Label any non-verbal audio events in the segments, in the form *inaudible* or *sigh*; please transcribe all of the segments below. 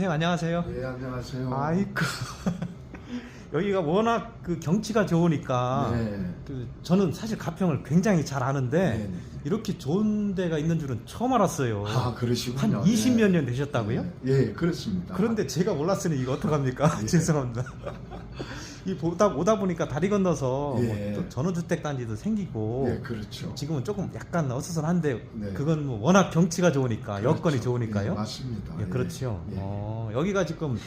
선생님 안녕하세요. 예, 안녕하세요. 아이고 *laughs* 여기가 워낙 그 경치가 좋으니까 네. 그 저는 사실 가평을 굉장히 잘 아는데 네, 네. 이렇게 좋은 데가 있는 줄은 처음 알았어요. 아, 그러시군요. 한 20몇 예. 년 되셨다고요? 예, 예, 그렇습니다. 그런데 제가 몰랐으니 이거 어떡합니까? *laughs* 예. 죄송합니다. *laughs* 이 보다 오다 보니까 다리 건너서 예. 뭐또 전원주택 단지도 생기고 예, 그렇죠. 지금은 조금 약간 어수선한데 네. 그건 뭐 워낙 경치가 좋으니까 그렇죠. 여건이 좋으니까요. 예, 맞습니다. 예, 그렇죠. 예. 어, 여기가 지금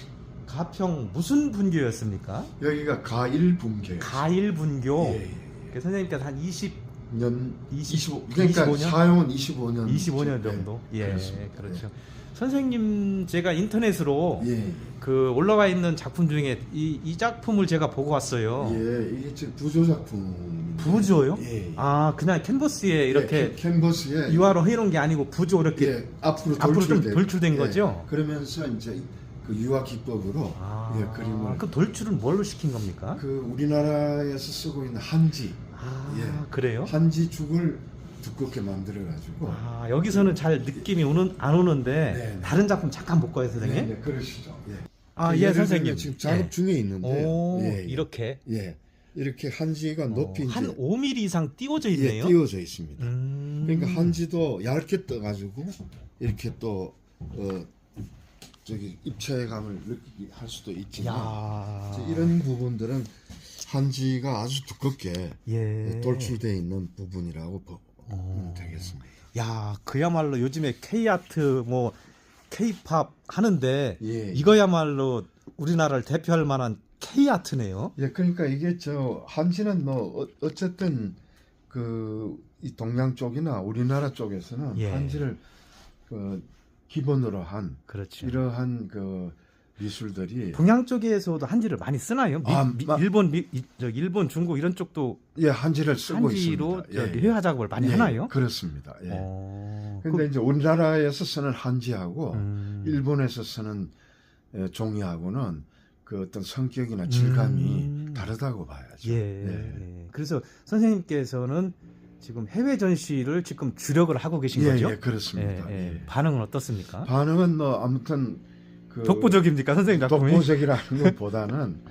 가평 무슨 분교였습니까? 여기가 가일 분계. 가일 분교. 예, 예. 그 선생님께서 한 20, 년 20, 25, 그러니까 25년? 사용은 25년. 25년 예, 정도. 예, 그렇습니다. 그렇죠. 선생님 제가 인터넷으로 예. 예. 그 올라와 있는 작품 중에 이, 이 작품을 제가 보고 왔어요. 예, 이게 지금 부조 작품. 부조요? 예. 예. 아, 그냥 캔버스에 이렇게 예, 캔- 캔버스에 유화로 해놓은 게 아니고 부조 이렇게. 예, 앞으로 앞으로 좀 돌출된, 돌출된 예, 거죠? 그러면서 이제 그 유화 기법으로 아, 예, 그림을 그 돌출은 뭘로 시킨 겁니까? 그 우리나라에서 쓰고 있는 한지 아, 예. 그래요? 한지 죽을 두껍게 만들어 가지고 아, 여기서는 잘 느낌이 오는 안 오는데 네, 네. 다른 작품 잠깐 볼까요, 선생님? 네, 네, 그러시죠. 예. 아, 그 예, 예를 선생님. 지금 작업 예. 중에 있는데요. 오, 예, 예. 이렇게 예. 이렇게 한지가 높이 어, 한 이제 5mm 이상 띄워져 예, 있네요. 띄워져 있습니다. 음. 그러니까 한지도 얇게 떠 가지고 이렇게 또 어, 저기 입체감을 느끼게 할 수도 있지만 야. 이제 이런 부분들은 한지가 아주 두껍게 예. 돌출되어 있는 부분이라고 보면 어. 되겠습니다. 야, 그야말로 요즘에 K-아트 뭐 K-팝 하는데 예. 이거야말로 우리나라를 대표할 만한 K-아트네요. 예, 그러니까 이게 저 한지는 뭐 어, 어쨌든 그 이 동양 쪽이나 우리나라 쪽에서는 예. 한지를 그 기본으로 한 그렇죠. 이러한 그 미술들이 동양 쪽에서도 한지를 많이 쓰나요? 미, 아, 미- 마- 일본, 미, 이- 저 일본, 중국 이런 쪽도 예 한지를 쓰고 한지로 있습니다. 저기 회화 작업을 많이 예, 하나요? 그렇습니다. 예. 어, 근데 이제 우리나라에서 쓰는 한지하고 그- 음. 일본에서 쓰는 예, 종이하고는 그 어떤 성격이나 질감이 음. 다르다고 봐야죠. 예. 예. 그래서 선생님께서는 지금 해외 전시를 지금 주력을 하고 계신 예, 거죠? 예, 그렇습니다. 예, 예. 예. 반응은 어떻습니까? 반응은 뭐 아무튼 그 독보적입니까, 선생님 작품이? 독보적이라는 것보다는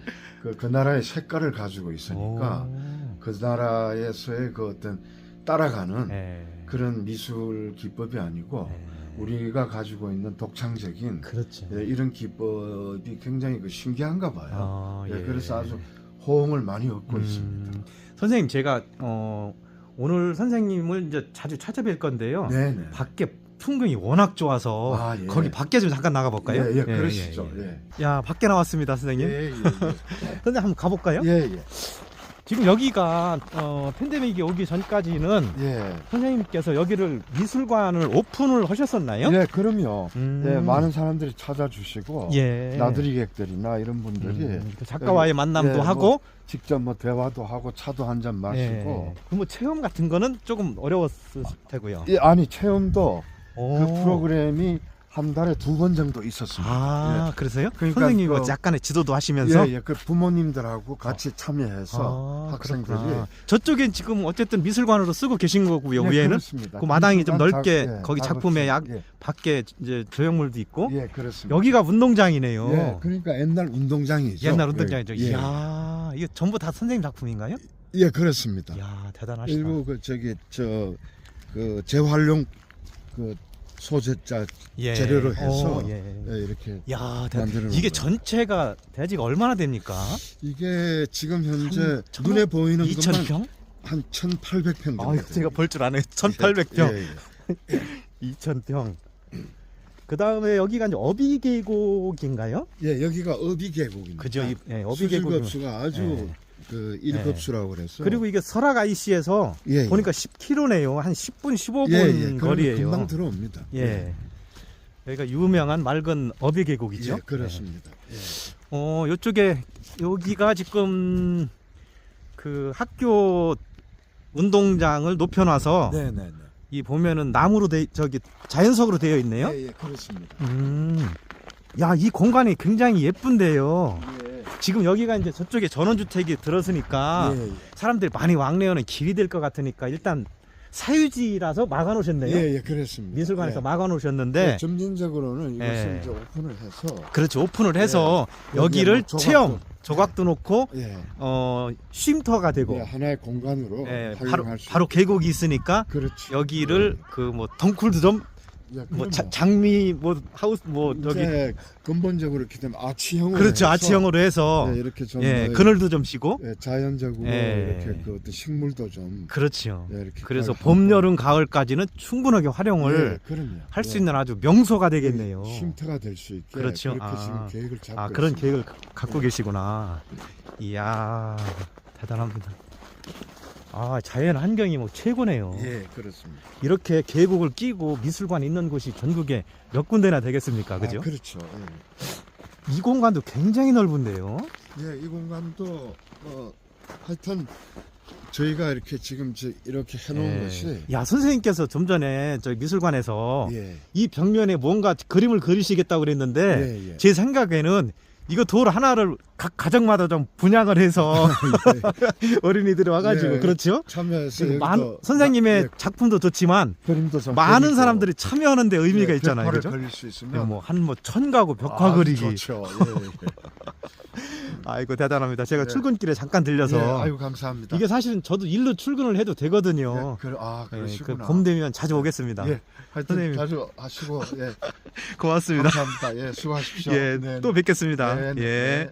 그, 그 나라의 색깔을 가지고 있으니까 오. 그 나라에서의 그 어떤 따라가는 예. 그런 미술 기법이 아니고 예. 우리가 가지고 있는 독창적인 그렇죠. 예, 이런 기법이 굉장히 그 신기한가 봐요. 아, 예, 예. 그래서 아주 호응을 많이 얻고 있습니다. 음, 선생님 제가 어, 오늘 선생님을 이제 자주 찾아뵐 건데요. 네네. 밖에 풍경이 워낙 좋아서 아, 예. 거기 밖에 좀 잠깐 나가 볼까요? 예, 예, 그러시죠. 예, 예. 예. 야 밖에 나왔습니다, 선생님. 예, 예, *laughs* 선생님 한번 가볼까요? 예, 예, 지금 여기가 어, 팬데믹이 오기 전까지는 예. 선생님께서 여기를 미술관을 오픈을 하셨었나요? 예, 그럼요. 음. 예, 많은 사람들이 찾아주시고 예. 나들이객들이나 이런 분들이 음, 그 작가와의 만남도 예, 하고 뭐 직접 뭐 대화도 하고 차도 한 잔 마시고 예. 그뭐 체험 같은 거는 조금 어려웠을 테고요. 예, 아니 체험도 오. 그 프로그램이 한 달에 두 번 정도 있었습니다. 아, 그러세요? 그러니까 선생님이 그- 뭐 약간의 지도도 예, 하시면서 예, 그 부모님들하고 같이 참여해서 아, 학생들이 그렇구나. 저쪽엔 지금 어쨌든 미술관으로 쓰고 계신 거고요. 예, 위에는 그렇습니다. 그 마당이 좀 미술관 넓게 작- 예, 거기. 작품에 약 예, 밖에 이제 조형물도 있고 예, 그렇습니다. 여기가 운동장이네요. 예, 그러니까 옛날 운동장이죠. 옛날 운동장이죠. 예, 이야, 이게 전부 다 선생님 작품인가요? 예, 그렇습니다. 이야, 대단하시다. 일부 그 저기 저 그 재활용 그 소재자 예. 재료로 해서 오, 예. 예, 이렇게 야, 대... 만드는 이게 거예요. 전체가 대지가 얼마나 됩니까? 이게 지금 현재 한 천- 눈에 보이는 2,000평? 것만 한 1,800평 정도. 아, 이거 제가 볼 줄 아네. 1,800평. 예, 예. 2,000평. 그 다음에 여기가 이제 어비 계곡인가요? 예, 여기가 어비 계곡입니다. 그죠? 이- 예, 어비 계곡. 수질급수가 아주 예. 그 1급수라고 그래서 그리고 이게 설악 IC에서 예, 예. 보니까 10km네요. 한 10분, 15분 예, 예. 그러면 거리예요. 금방 들어옵니다. 예. 여기가 유명한 맑은 어비 계곡이죠. 예, 그렇습니다. 예. 어, 요쪽에 여기가 지금 그 학교 운동장을 높여놔서 네, 네, 네. 이 보면은 나무로 돼 저기 자연석으로 되어 있네요. 예, 예, 그렇습니다. 음. 야, 이 공간이 굉장히 예쁜데요. 예. 지금 여기가 이제 저쪽에 전원주택이 들어서니까 예, 예. 사람들이 많이 왕래하는 길이 될 것 같으니까 일단 사유지라서 막아 놓으셨네요. 예, 예, 그렇습니다. 미술관에서 예. 막아 놓으셨는데 네, 점진적으로는 이것을 예. 이제 오픈을 해서 그렇죠. 오픈을 해서 예. 여기를 뭐 체험 조각도- 조각도 놓고 예, 어 쉼터가 되고 예, 하나의 공간으로 예, 바로 수 바로 계곡이 있으니까 그렇죠. 여기를 그뭐 덩쿨도 좀 예, 뭐. 자- 장미 뭐 하우스 뭐 저기 이제 근본적으로 이렇게 되면 아치형으로 그렇죠 해서, 아치형으로 해서 예, 이렇게 좀예뭐 그늘도 좀 쉬고 예, 자연적으로 예. 이렇게 그 어떤 식물도 좀 그렇죠. 예, 이렇게 그래서 하고. 봄 여름 가을까지는 충분하게 활용을 예, 그럼요. 할 수 예. 있는 아주 명소가 되겠네요. 쉼터가 될 수 있게 그렇죠. 그렇게 아. 지금 계획을 잡고 아 그런 있습니다. 계획을 가- 갖고 계시구나. 이야 대단합니다. 아 자연 환경이 뭐 최고네요. 예, 그렇습니다. 이렇게 계곡을 끼고 미술관 있는 곳이 전국에 몇 군데나 되겠습니까, 그죠? 아, 그렇죠. 예. 이 공간도 굉장히 넓은데요. 예, 이 공간도 어 하여튼 저희가 이렇게 지금 저 이렇게 해놓은 예. 것이 야 선생님께서 좀 전에 저희 미술관에서 예, 이 벽면에 뭔가 그림을 그리시겠다고 그랬는데 예, 예. 제 생각에는 이거 돌 하나를 각 가정마다 좀 분양을 해서 *laughs* 어린이들이 와가지고 예, 그렇죠? 지금 여기도 많은 선생님의 예, 작품도 좋지만 그림도 좀 많은 그리고, 사람들이 참여하는데 의미가 예, 있잖아요, 벽화를 그죠? 그릴 수 있으면 뭐한 뭐 천가구 벽화 아주 그리기. 좋죠. 예, 예. *laughs* 아이고 대단합니다. 제가 예. 출근길에 잠깐 들려서 예, 아이고 감사합니다. 이게 사실은 저도 일로 출근을 해도 되거든요. 예, 그, 아 예, 그러시구나. 그봄 되면 자주 오겠습니다. 예, 하여튼 선생님. 자주 하시고 예, *laughs* 고맙습니다. 감사합니다. 예, 수고하십시오. 예, 네, 또 뵙겠습니다. 네, 네. 예.